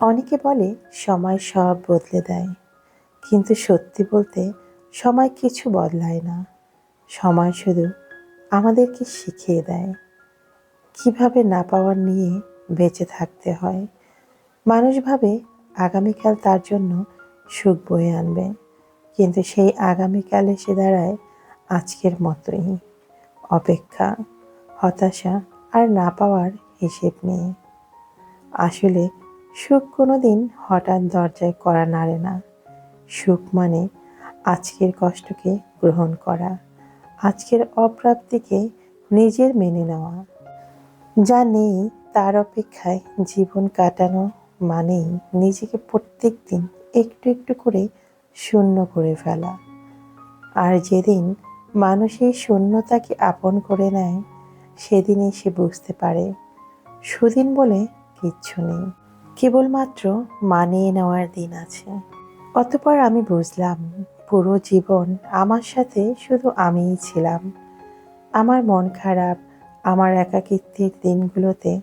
অনেকে বলে, সময় সব বদলে দেয়। কিন্তু সত্যি বলতে, সময় কিছু বদলায় না। সময় শুধু আমাদেরকে শিখিয়ে দেয়। কীভাবে না পাওয়ার নিয়ে বেঁচে থাকতে হয়। মানুষ ভাবে, আগামীকাল তার জন্য সুখ বয়ে আনবে। কিন্তু সেই আগামীকাল এসে দাঁড়ায় আজকের মতোই। অপেক্ষা, হতাশা আর না পাওয়ার হিসেব নিয়ে। আসলে সুখ কোনো দিন হঠাৎ দরজায় করা নাড়ে না। সুখ মানে আজকের কষ্টকে গ্রহণ করা, আজকের অপ্রাপ্তিকে নিজের মেনে নেওয়া। যা নেই তার অপেক্ষায় জীবন কাটানো মানেই নিজেকে প্রত্যেক দিন একটু একটু করে শূন্য করে ফেলা। আর যেদিন মানুষ এই শূন্যতাকে আপন করে নেয়, সেদিনই সে বুঝতে পারে। সুদিন বলে কিচ্ছু নেই। কেবলমাত্র মানিয়ে নেওয়ার দিন আছে। অতপর আমি বুঝলাম, পুরো জীবন আমার সাথে শুধু আমিই ছিলাম। আমার মন খারাপ, আমার একাকিত্বের দিনগুলোতে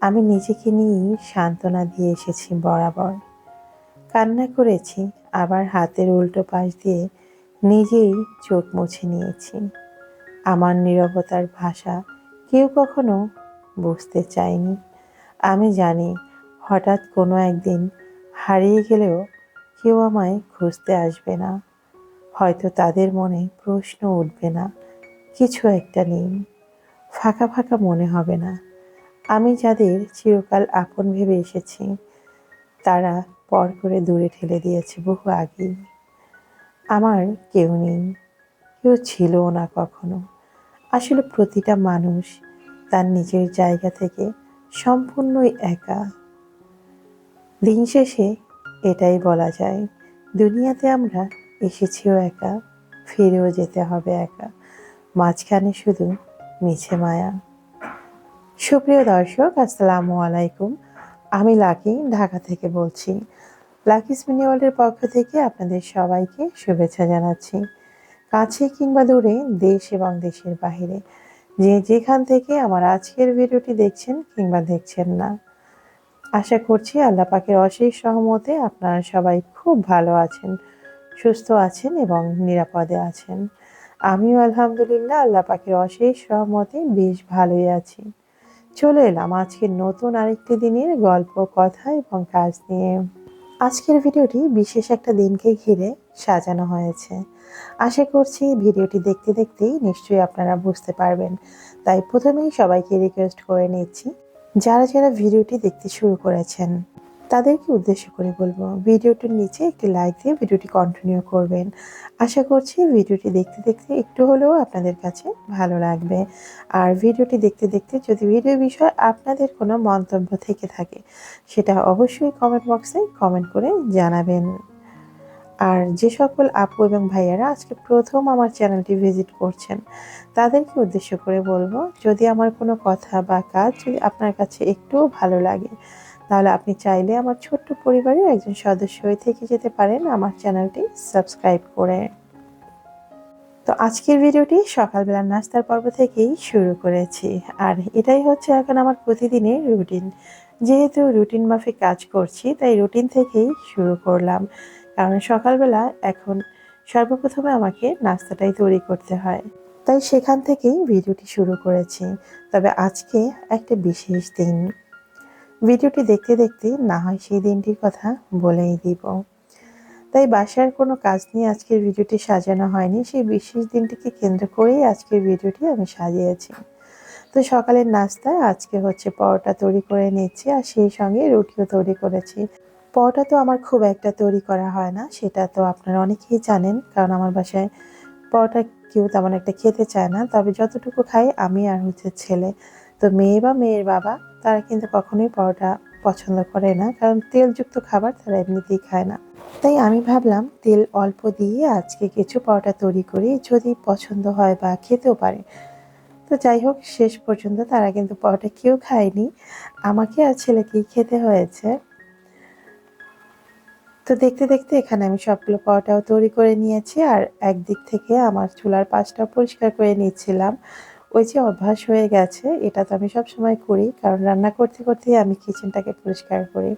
আমি নিজেকে নিয়েই সান্ত্বনা দিয়ে এসেছি বরাবর। কান্না করেছি, আবার হাতের উল্টো পাশ দিয়ে নিজেই চোখ মুছে নিয়েছি। আমার নীরবতার ভাষা কেউ কখনো বুঝতে চায়নি। আমি জানি হঠাৎ কোনো একদিন হারিয়ে গেলেও কেউ আমায় খুঁজতে আসবে না। হয়তো তাদের মনে প্রশ্ন উঠবে না, কিছু একটা নেই ফাঁকা ফাঁকা মনে হবে না। আমি যাদের চিরকাল আপন ভেবে এসেছি, তারা পর করে দূরে ঠেলে দিয়েছে বহু আগেই। আমার কেউ নেই, কেউ ছিলও না কখনো। আসলে প্রতিটা মানুষ তার নিজের জায়গা থেকে সম্পূর্ণই একা। দিন শেষে এটাই বলা যায়, দুনিয়াতে আমরা এসেছিও একা, ফিরেও যেতে হবে একা। মাঝখানে শুধু মিছে মায়া। সুপ্রিয় দর্শক, আসসালামু আলাইকুম। আমি লাকি, ঢাকা থেকে বলছি। লাকি মিনি ওয়ার্ল্ডের পক্ষ থেকে আপনাদের সবাইকে শুভেচ্ছা জানাচ্ছি। কাছে কিংবা দূরে, দেশ এবং দেশের বাইরে যে যেখান থেকে আমার আজকের ভিডিওটি দেখছেন কিংবা দেখছেন না। আশা করছি আল্লাহ পাকের অশেষ সহমতে আপনারা সবাই খুব ভালো আছেন, সুস্থ আছেন এবং নিরাপদে আছেন। আমিও আলহামদুলিল্লাহ আল্লাহ পাকের অশেষ সহমতে বেশ ভালোই আছি। চলে এলাম আজকের নতুন আরেকটি দিনের গল্প, কথা এবং কাজ নিয়ে। আজকের ভিডিওটি বিশেষ একটা দিনকে ঘিরে সাজানো হয়েছে। আশা করছি ভিডিওটি দেখতে দেখতেই নিশ্চয়ই আপনারা বুঝতে পারবেন। তাই প্রথমেই সবাইকে রিকোয়েস্ট করে নিচ্ছি যারা যারা ভিডিওটি দেখতে শুরু করেছেন, তাদেরকে উদ্দেশ্য করে বলব, ভিডিওটির নিচে একটি লাইক দিয়ে ভিডিওটি কন্টিনিউ করবেন। আশা করছি ভিডিওটি দেখতে দেখতে একটু হলেও আপনাদের কাছে ভালো লাগবে। আর ভিডিওটি দেখতে দেখতে যদি ভিডিও বিষয়ে আপনাদের কোনো মন্তব্য থেকে থাকে, সেটা অবশ্যই কমেন্ট বক্সে কমেন্ট করে জানাবেন। আর যে সকল আপু এবং ভাইয়ারা আজকে প্রথম আমার চ্যানেলটি ভিজিট করছেন, তাদেরকে উদ্দেশ্য করে বলব, যদি আমার কোনো কথা বা কাজ যদি আপনার কাছে একটুও ভালো লাগে, তাহলে আপনি চাইলে আমার ছোট্ট পরিবারের একজন সদস্য হয়ে থেকে যেতে পারেন আমার চ্যানেলটি সাবস্ক্রাইব করে। তো আজকের ভিডিওটি সকালবেলা নাস্তার পর্ব থেকেই শুরু করেছি, আর এটাই হচ্ছে এখন আমার প্রতিদিনের রুটিন। যেহেতু রুটিন মাফিক কাজ করছি, তাই রুটিন থেকেই শুরু করলাম। কারণ সকালবেলা এখন সর্বপ্রথমে আমাকে নাস্তাটাই তৈরি করতে হয়। তাই সেখান থেকেই ভিডিওটি শুরু করেছি। তবে আজকে একটা বিশেষ দিন। ভিডিওটি দেখতে দেখতে না হয় সেই দিনটির কথা বলেই দিব। তাই বাসার কোনো কাজ নিয়ে আজকের ভিডিওটি সাজানো হয়নি। সেই বিশেষ দিনটিকে কেন্দ্র করেই আজকের ভিডিওটি আমি সাজিয়েছি। তো সকালের নাস্তায় আজকে হচ্ছে পরোটা তৈরি করে নিচ্ছি আর সেই সঙ্গে রুটিও তৈরি করেছি। পরোটা তো আমার খুব একটা তৈরি করা হয় না, সেটা তো আপনারা অনেকেই জানেন, কারণ আমার বাসায় পরোটা কেউ তেমন একটা খেতে চায় না। তবে যতটুকু খাই আমি আর হচ্ছে ছেলে। তো মেয়ে বা মেয়ের বাবা, তারা কিন্তু কখনোই পরোটা পছন্দ করে না, কারণ তেলযুক্ত খাবার তারা এমনিতেই খায় না। তাই আমি ভাবলাম, তেল অল্প দিয়ে আজকে কিছু পরোটা তৈরি করি, যদি পছন্দ হয় বা খেতেও পারে। তো যাই হোক, শেষ পর্যন্ত তারা কিন্তু পরোটা কেউ খায়নি। আমাকে আর ছেলেকেই খেতে হয়েছে। তো দেখতে দেখতে এখানে আমি সবগুলো পরোটাও তৈরি করে নিয়েছি আর একদিক থেকে আমার চুলার পাশটাও পরিষ্কার করে নিচ্ছিলাম। ওই যে অভ্যাস হয়ে গেছে, এটা তো আমি সব সময় করি, কারণ রান্না করতে করতেই আমি কিচেনটাকে পরিষ্কার করি।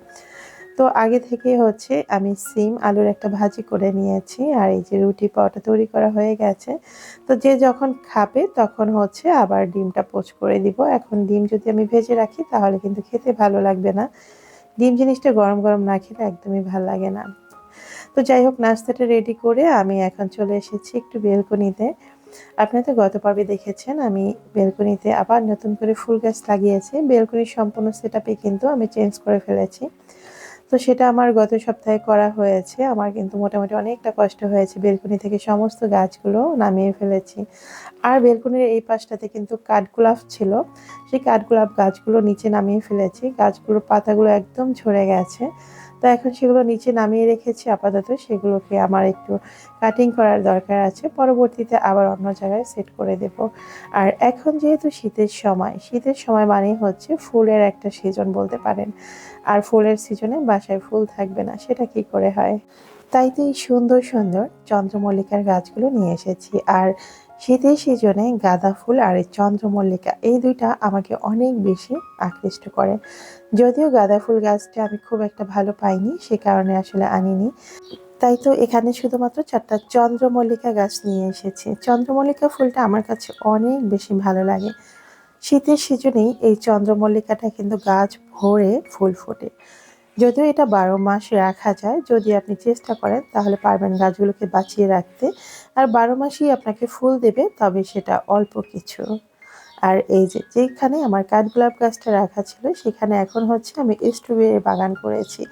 তো আগে থেকে হচ্ছে আমি সিম আলুর একটা ভাজি করে নিয়েছি আর এই যে রুটি পাওয়াটা তৈরি করা হয়ে গেছে। তো যে যখন খাবে তখন হচ্ছে আবার ডিমটা পোচ করে দিব। এখন ডিম যদি আমি ভেজে রাখি তাহলে কিন্তু খেতে ভালো লাগবে না। ডিম জিনিসটা গরম গরম না খেলে একদমই ভালো লাগে না। তো যাই হোক নাস্তাটা রেডি করে আমি এখন চলে এসেছি একটু বেলকনিতে। আপনারা তো গত পর্বে দেখেছেন, আমি বেলকনিতে আবার নতুন করে ফুল গাছ লাগিয়েছি। বেলকনির সম্পূর্ণ সেট কিন্তু আমি চেঞ্জ করে ফেলেছি। তো সেটা আমার গত সপ্তাহে করা হয়েছে। আমার কিন্তু মোটামুটি অনেকটা কষ্ট হয়েছে। বেলকনি থেকে সমস্ত গাছগুলো নামিয়ে ফেলেছি। আর বেলকনির এই পাশটাতে কিন্তু কাঠগোলাপ ছিল। সেই কাঠগোলাপ গাছগুলো নিচে নামিয়ে ফেলেছি। গাছগুলোর পাতাগুলো একদম ঝরে গেছে। তো এখন সেগুলো নিচে নামিয়ে রেখেছি আপাতত। সেগুলোকে আমার একটু কাটিং করার দরকার আছে। পরবর্তীতে আবার অন্য জায়গায় সেট করে দেব। আর এখন যেহেতু শীতের সময় শীতের সময় মানেই হচ্ছে ফুলের একটা সিজন বলতে পারেন। আর ফুলের সিজনে বাসায় ফুল থাকবে না, সেটা কি করে হয়? তাই তো এই সুন্দর সুন্দর চন্দ্রমল্লিকার গাছগুলো নিয়ে এসেছি। আর শীতের সিজনে গাঁদা ফুল আর চন্দ্রমল্লিকা, এই দুইটা আমাকে অনেক বেশি আকৃষ্ট করে। যদিও গাঁদা ফুল গাছটা আমি খুব একটা ভালো পাইনি, সে কারণে আসলে আনিনি। তাই তো এখানে শুধুমাত্র চারটা চন্দ্রমল্লিকা গাছ নিয়ে এসেছি। চন্দ্রমল্লিকা ফুলটা আমার কাছে অনেক বেশি ভালো লাগে। শীতের সিজনেই এই চন্দ্রমল্লিকাটা কিন্তু গাছ ভরে ফুল ফোটে। যদিও এটা বারো মাস রাখা যায়, যদি আপনি চেষ্টা করেন, তাহলে পারবেন গাছগুলোকে বাঁচিয়ে রাখতে। আর বারো মাসই আপনাকে ফুল দেবে, তবে সেটা অল্প কিছু। আর এই যে যেখানে আমার কাঠগোলাপ গাছটা রাখা ছিল, সেখানে এখন হচ্ছে আমি স্ট্রবেরি বাগান করেছি।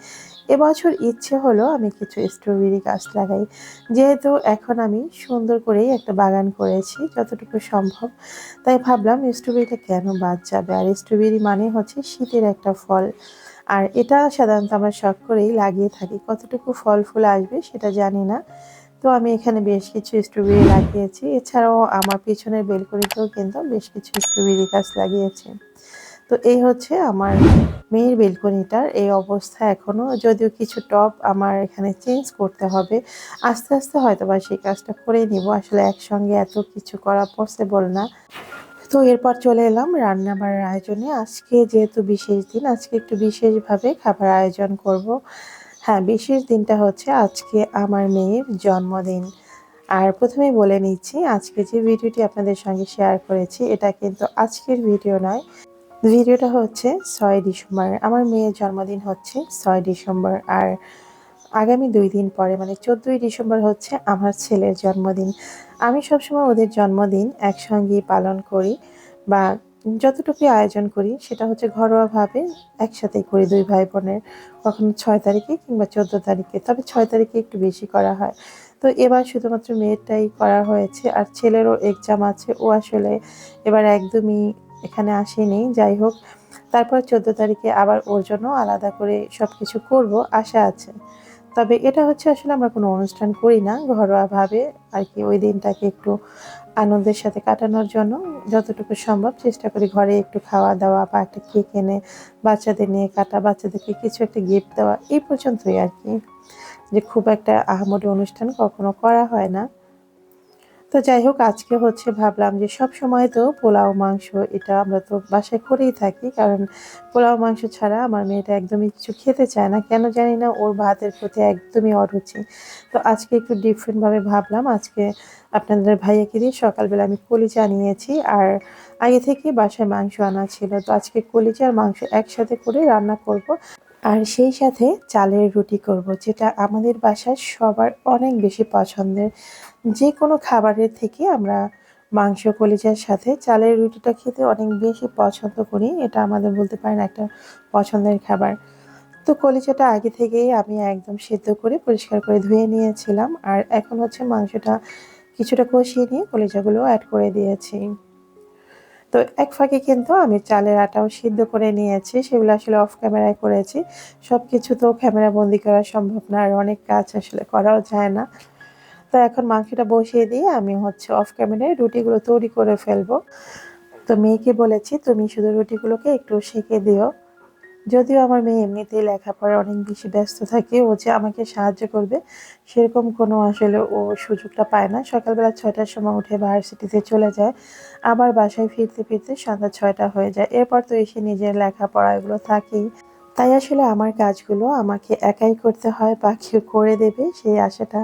এবছর ইচ্ছে হলো আমি কিছু স্ট্রবেরি গাছ লাগাই। যেহেতু এখন আমি সুন্দর করেই একটা বাগান করেছি, যতটুকু সম্ভব। তাই ভাবলাম স্ট্রবেরিটা কেন বাদ যাবে? আর স্ট্রবেরি মানে হচ্ছে শীতের একটা ফল। আর এটা সাধারণত আমরা শখ করেই লাগিয়ে থাকি। কতটুকু ফল ফুল আসবে সেটা জানি না। তো আমি এখানে বেশ কিছু স্ট্রবেরি লাগিয়েছি। এছাড়াও আমার পিছনের বেলকনিতেও কিন্তু বেশ কিছু স্ট্রবেরি গাছ লাগিয়েছি। তো এই হচ্ছে আমার মেয়ের বেলকনিটার এই অবস্থা এখনও যদিও কিছু টপ আমার এখানে চেঞ্জ করতে হবে। আস্তে আস্তে হয়তো বা সেই কাজটা করে নিব। আসলে একসঙ্গে এত কিছু করা পসিবল না। তো এরপর চলে এলাম রান্না বাড়ার আয়োজনে। আজকে যেহেতু বিশেষ দিন, আজকে একটু বিশেষভাবে খাবার আয়োজন করব। হ্যাঁ বিশেষ দিনটা হচ্ছে আজকে আমার মেয়ের জন্মদিন। আর প্রথমেই বলে নিচ্ছি, আজকে যে ভিডিওটি আপনাদের সঙ্গে শেয়ার করেছি, এটা কিন্তু আজকের ভিডিও নয়। ভিডিওটা হচ্ছে ছয় ডিসেম্বর। আমার মেয়ের জন্মদিন হচ্ছে ছয় ডিসেম্বর। আর আগামী দুই দিন পরে মানে চোদ্দোই ডিসেম্বর হচ্ছে আমার ছেলের জন্মদিন। আমি সবসময় ওদের জন্মদিন একসঙ্গে পালন করি বা যতটুকু আয়োজন করি, সেটা হচ্ছে ঘরোয়াভাবে একসাথেই করি দুই ভাই বোনের কখনো ছয় তারিখে কিংবা চোদ্দ তারিখে, তবে ছয় তারিখে একটু বেশি করা হয়। তো এবার শুধুমাত্র মেয়েরটাই করা হয়েছে, আর ছেলেরও এক্সাম আছে, ও আসলে এবার একদমই এখানে আসেনি, যাই হোক। তারপর চোদ্দ তারিখে আবার ওর জন্য আলাদা করে সব কিছু করব, আশা আছে। তবে এটা হচ্ছে আসলে আমরা কোনো অনুষ্ঠান করি না ঘরোয়াভাবে আর কি ওই দিনটাকে একটু আনন্দের সাথে কাটানোর জন্য। যতটুকু সম্ভব চেষ্টা করি ঘরে একটু খাওয়া দাওয়া বা একটা কেক এনে বাচ্চাদের নিয়ে কাটা, বাচ্চাদেরকে কিছু একটা গিফট দেওয়া, এই পর্যন্তই আর কি। যে খুব একটা আহমদ অনুষ্ঠান কখনো করা হয় না। তো যাই হোক, আজকে হচ্ছে ভাবলাম যে সব সময় তো পোলাও, মাংস এটা আমরা তো বাসায় করেই থাকি। কারণ পোলাও, মাংস ছাড়া আমার মেয়েটা একদমই কিছু খেতে চায় না। কেন জানি না, ওর ভাতের প্রতি একদমই অরুচি। তো আজকে একটু ডিফারেন্টভাবে ভাবলাম। আজকে আপনাদের ভাইয়াকে দিয়ে সকালবেলা আমি কলিচা নিয়েছি। আর আগে থেকে বাসায় মাংস আনা ছিল। তো আজকে কলিচা আর মাংস একসাথে করে রান্না করব। আর সেই সাথে চালের রুটি করব, যেটা আমাদের বাসায় সবার অনেক বেশি পছন্দের। যে কোনো খাবারের থেকে আমরা মাংস কলিজার সাথে চালের রুটিটা খেতে অনেক বেশি পছন্দ করি, এটা আমাদের বলতে পারেন একটা পছন্দের খাবার। তো কলিজাটা আগে থেকেই আমি একদম সেদ্ধ করে পরিষ্কার করে ধুয়ে নিয়েছিলাম আর এখন হচ্ছে মাংসটা কিছুটা কষিয়ে নিয়ে কলিজাগুলো অ্যাড করে দিয়েছি। তো এক ফাঁকে কিন্তু আমি চালের আটাও সিদ্ধ করে নিয়েছি, সেগুলো আসলে অফ ক্যামেরায় করেছি। সব কিছু তো ক্যামেরা বন্দি করা সম্ভব না আর অনেক কাজ আসলে করাও যায় না। তো এখন মাংসটা বসিয়ে দিয়ে আমি হচ্ছে অফ ক্যামেরায় রুটিগুলো তৈরি করে ফেলব। তো মেয়েকে বলেছি, তুমি শুধু রুটিগুলোকে একটু সেঁকে দিও। যদিও আমার মেয়ে এমনিতেই লেখাপড়া অনেক বেশি ব্যস্ত থাকে, ও যে আমাকে সাহায্য করবে সেরকম কোনো আসলে ও সুযোগটা পায় না। সকালবেলা ছয়টার সময় উঠে ভার্সিটিতে চলে যায়, আবার বাসায় ফিরতে ফিরতে সন্ধ্যা ছয়টা হয়ে যায়। এরপর তো এসে নিজের লেখাপড়া এগুলো থাকেই। তাই আসলে আমার কাজগুলো আমাকে একাই করতে হয়, বা কেউ করে দেবে সেই আশাটা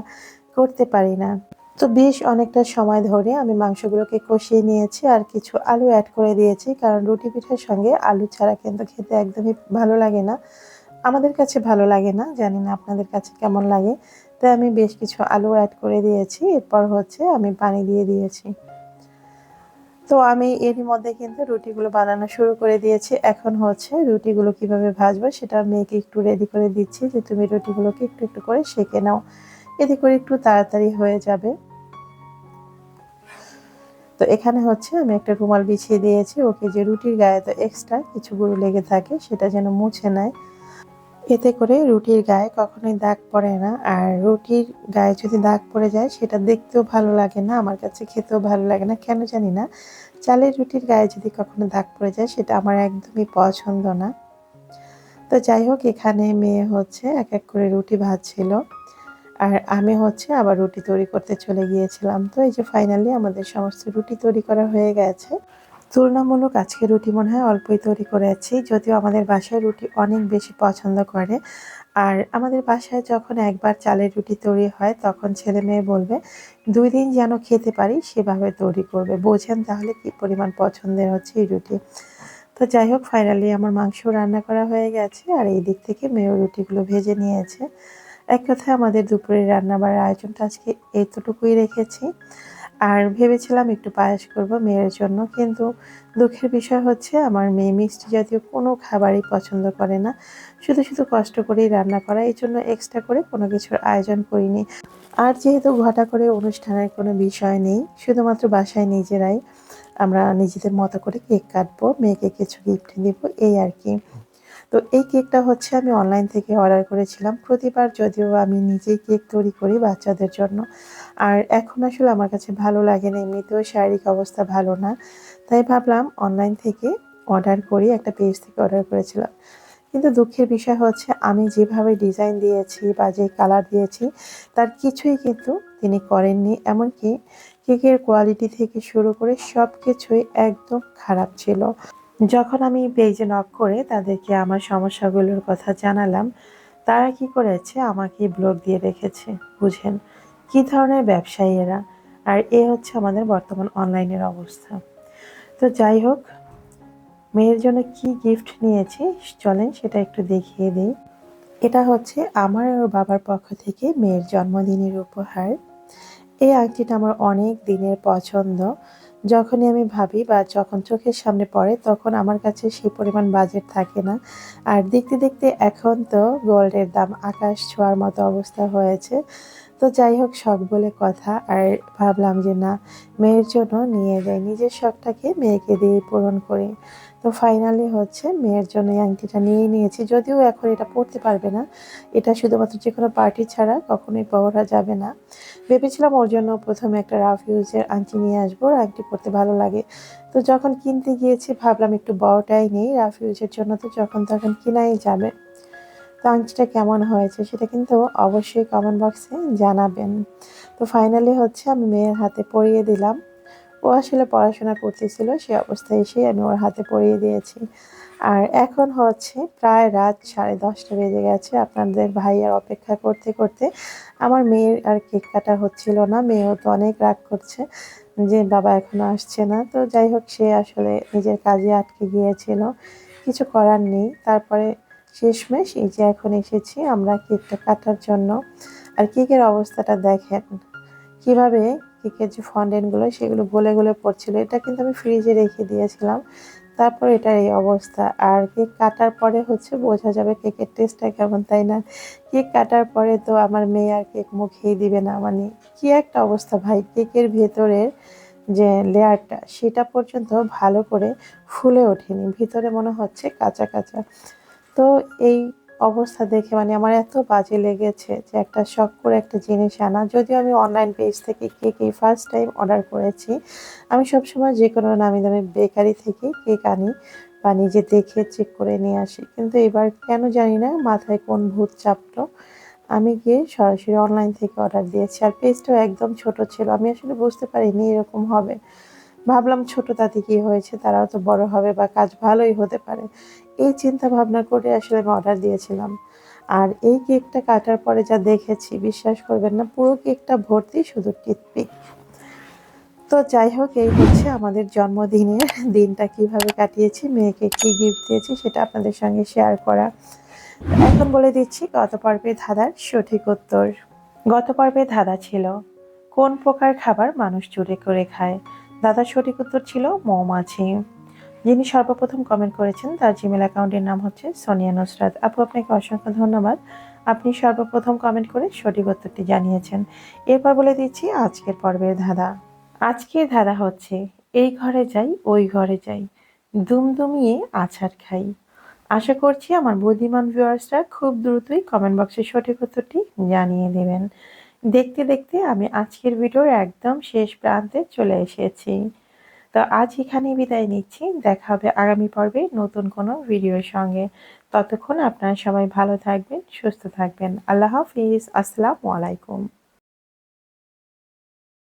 করতে পারি না। তো বেশ অনেকটা সময় ধরে আমি মাংসগুলোকে কষিয়ে নিয়েছি আর কিছু আলু অ্যাড করে দিয়েছি, কারণ রুটি পিঠার সঙ্গে আলু ছাড়া কিন্তু খেতে একদমই ভালো লাগে না। আমাদের কাছে ভালো লাগে না, জানি না আপনাদের কাছে কেমন লাগে। তাই আমি বেশ কিছু আলু অ্যাড করে দিয়েছি, এরপর হচ্ছে আমি পানি দিয়ে দিয়েছি। তো আমি এরই মধ্যে কিন্তু রুটিগুলো বানানো শুরু করে দিয়েছি। এখন হচ্ছে রুটিগুলো কীভাবে ভাজবো সেটা মেয়েকে একটু রেডি করে দিচ্ছি যে তুমি রুটিগুলোকে একটু একটু করে সেঁকে নাও। এতে করে একটু তাড়াতাড়ি হয়ে যাবে। তো এখানে হচ্ছে আমি একটা রুমাল বিছিয়ে দিয়েছি, ওকে যে রুটির গায়ে তো এক্সট্রা কিছু গুঁড়ো লেগে থাকে সেটা যেন মুছে নেয়। এতে করে রুটির গায়ে কখনোই দাগ পড়ে না, আর রুটির গায়ে যদি দাগ পড়ে যায় সেটা দেখতেও ভালো লাগে না, আমার কাছে খেতেও ভালো লাগে না, কেন জানি না। চালের রুটির গায়ে যদি কখনো দাগ পড়ে যায় সেটা আমার একদমই পছন্দ না। তো যাই হোক, এখানে মেয়ে হচ্ছে এক এক করে রুটি ভাজছিল। আর আমি হচ্ছে আবার রুটি তৈরি করতে চলে গিয়েছিলাম। তো এই যে ফাইনালি আমাদের সমস্ত রুটি তৈরি করা হয়ে গেছে। তুলনামূলক আজকে রুটি মনে হয় অল্পই তৈরি করেছি যদিও আমাদের বাসায় রুটি অনেক বেশি পছন্দ করে। আর আমাদের বাসায় যখন একবার চালের রুটি তৈরি হয়, তখন ছেলে মেয়ে বলবে, দুই দিন যেন খেতে পারি, সেভাবে তৈরি করবে। বোঝেন তাহলে কি পরিমাণ পছন্দের হচ্ছে এই রুটি। তো যাই হোক ফাইনালি আমার মাংস রান্না করা হয়ে গেছে, আর এই দিক থেকে মেয়েও রুটিগুলো ভেজে নিয়েছে। এক কথায় আমাদের দুপুরের রান্নাবার আয়োজনটা আজকে এতটুকুই রেখেছি। আর ভেবেছিলাম একটু পায়েস করব মেয়ের জন্য, কিন্তু দুঃখের বিষয় হচ্ছে আমার মেয়ে মিষ্টি জাতীয় কোনো খাবারই পছন্দ করে না। শুধু শুধু কষ্ট করেই রান্না করা, এই জন্য এক্সট্রা করে কোনো কিছুর আয়োজন করিনি। আর যেহেতু ঘটা করে অনুষ্ঠানের কোনো বিষয় নেই, শুধুমাত্র বাসায় নিজেরাই আমরা নিজেদের মতো করে কেক কাটবো, মেয়েকে কিছু গিফট দিব, এই আর কি। তো এই কেকটা হচ্ছে আমি অনলাইন থেকে অর্ডার করেছিলাম। প্রতিবার যদিও আমি নিজেই কেক তৈরি করি বাচ্চাদের জন্য। আর এখন আসলে আমার কাছে ভালো লাগে না, এমনিতেও শারীরিক অবস্থা ভালো না। তাই ভাবলাম অনলাইন থেকে অর্ডার করি, একটা পেজ থেকে অর্ডার করেছিলাম। কিন্তু দুঃখের বিষয় হচ্ছে আমি যেভাবে ডিজাইন দিয়েছি বা যে কালার দিয়েছি, তার কিছুই কিন্তু তিনি করেননি। এমনকি কেকের কোয়ালিটি থেকে শুরু করে সব কিছুই একদম খারাপ ছিল। যখন আমি পেজে নক করে তাদেরকে আমার সমস্যাগুলোর কথা জানালাম, তারা কি করেছে? আমাকে ব্লগ দিয়ে রেখেছে। বুঝেন, কি ধরনের ব্যবসায়ী এরা? আর এ হচ্ছে আমাদের বর্তমান অনলাইনের অবস্থা। তো যাই হোক, মেয়ের জন্য কি গিফট নিয়েছি? চলেন সেটা একটু দেখিয়ে দিই। এটা হচ্ছে আমার আর বাবার পক্ষ থেকে মেয়ের জন্মদিনের উপহার। এই আংটিটা আমার অনেক দিনের পছন্দ। যখনই আমি ভাবি বা যখন চোখের সামনে পড়ে, তখন আমার কাছে সেই পরিমাণ বাজেট থাকে না। আর দেখতে দেখতে এখন তো গোল্ডের দাম আকাশ ছোঁয়ার মতো অবস্থা হয়েছে। তো যাই হোক শখ বলে কথা। আর ভাবলাম যে না, মেয়ের জন্য নিয়ে যাই। নিজের শখটাকে মেয়েকে দিয়ে পূরণ করি। তো ফাইনালি হচ্ছে মেয়ের জন্য এই আংটিটা নিয়ে নিয়েছি। যদিও এখন এটা পড়তে পারবে না। এটা শুধুমাত্র যে কোনো পার্টি ছাড়া কখনোই পরা যাবে না। ভেবেছিলাম ওর জন্য প্রথমে একটা রাফ ইউজের আংটি নিয়ে আসব। আর আংটি পরতে ভালো লাগে। তো যখন কিনতে গিয়েছি, ভাবলাম একটু বড়টাই নেই। রাফ ইউজের জন্য তো যখন তখন কিনাই যাবে। আংটিটা কেমন হয়েছে সেটা কিন্তু অবশ্যই কমেন্ট বক্সে জানাবেন। তো ফাইনালি হচ্ছে আমি মেয়ের হাতে পরিয়ে দিলাম। ও আসলে পড়াশোনা করতেছিল, সে অবস্থায় এসেই আমি ওর হাতে পরিয়ে দিয়েছি। আর এখন হচ্ছে প্রায় রাত সাড়ে দশটা বেজে গেছে। আপনাদের ভাই আর অপেক্ষা করতে করতে আমার মেয়ের আর কেক কাটা হচ্ছিল না। মেয়েও তো অনেক রাগ করছে যে বাবা এখনও আসছে না। তো যাই হোক, সে আসলে নিজের কাজে আটকে গিয়েছিল। কিছু করার নেই। তারপরে শেষমেশ এই যে এখন এসেছি, আমরা কেকটা কাটার জন্য। আর কেকের অবস্থাটা দেখেন, কীভাবে কেকের যে ফন্ডেন্টগুলো সেগুলো গলে গলে পড়ছিল, এটা কিন্তু আমি ফ্রিজে রেখে দিয়েছিলাম। তারপর এটার এই অবস্থা। আর কেক কাটার পরে হচ্ছে বোঝা যাবে কেকের টেস্টটা কেমন, তাই না? কেক কাটার পরে তো আমার মেয়ে আর কেক মুখেই দিবে না মানে কি একটা অবস্থা ভাই। কেকের ভেতরের যে লেয়ারটা, সেটা পর্যন্ত ভালো করে ফুলে ওঠেনি। ভিতরে মনে হচ্ছে কাঁচা কাঁচা। তো এই অবস্থা দেখে মানে আমার এত বাজে লেগেছে যে একটা শখ করে একটা জিনিস আনা। যদিও আমি অনলাইন পেজ থেকে কেক এই ফার্স্ট টাইম অর্ডার করেছি। আমি সবসময় যে কোনো নামি দামি বেকারি থেকে কেক আনি বা নিজে দেখে চেক করে নিয়ে আসি। কিন্তু এবার কেন জানি না মাথায় কোন ভূত চাপলো। আমি গিয়ে সরাসরি অনলাইন থেকে অর্ডার দিয়েছি। আর পেজটাও একদম ছোট ছিল। আমি আসলে বুঝতে পারিনি এরকম হবে। ভাবলাম ছোট তাতে কি হয়েছে, তারাও তো বড় হবে বা কাজ ভালোই হতে পারে। এই চিন্তা ভাবনা করে আসলে আমি অর্ডার দিয়েছিলাম। আর এই কেকটা কাটার পরে যা দেখেছি, বিশ্বাস করবেন না, পুরো কেকটা ভর্তি, শুধু টিথপিক তো যাই হোক, এই হচ্ছে আমাদের জন্মদিনের দিনটা, কীভাবে কাটিয়েছি, মেয়েকে কি গিফট দিয়েছি, সেটা আপনাদের সঙ্গে শেয়ার করা। এখন বলে দিচ্ছি, গত পর্বে ধাঁধার সঠিক উত্তর। গত পর্বে ধাঁধা ছিল, কোন প্রকার খাবার মানুষ চুরি করে খায়? দাদার সঠিক উত্তর ছিল মৌমাছি। যিনি সর্বপ্রথম কমেন্ট করেছেন, তার জিমেল অ্যাকাউন্টের নাম হচ্ছে সোনিয়া নুসরাত। আপু, আপনাকে অসংখ্য ধন্যবাদ। আপনি সর্বপ্রথম কমেন্ট করে সঠিক উত্তরটি জানিয়েছেন। এরপর বলে দিচ্ছি, আজকের পর্বের ধাঁধা। আজকের ধাঁধা হচ্ছে, এই ঘরে যাই, ওই ঘরে যাই। দুমদুমিয়ে আছাড় খাই। আশা করছি আমার বুদ্ধিমান ভিউয়ার্সরা খুব দ্রুতই কমেন্ট বক্সে সঠিক উত্তরটি জানিয়ে দেবেন। দেখতে দেখতে আমি আজকের ভিডিওর একদম শেষ প্রান্তে চলে এসেছি। তো আজ এখানেই বিদায় নিচ্ছি। দেখা হবে আগামী পর্বে নতুন কোনো ভিডিওর সঙ্গে। ততক্ষণ আপনারা সবাই ভালো থাকবেন, সুস্থ থাকবেন। আল্লাহ হাফিজ। আসসালামু আলাইকুম।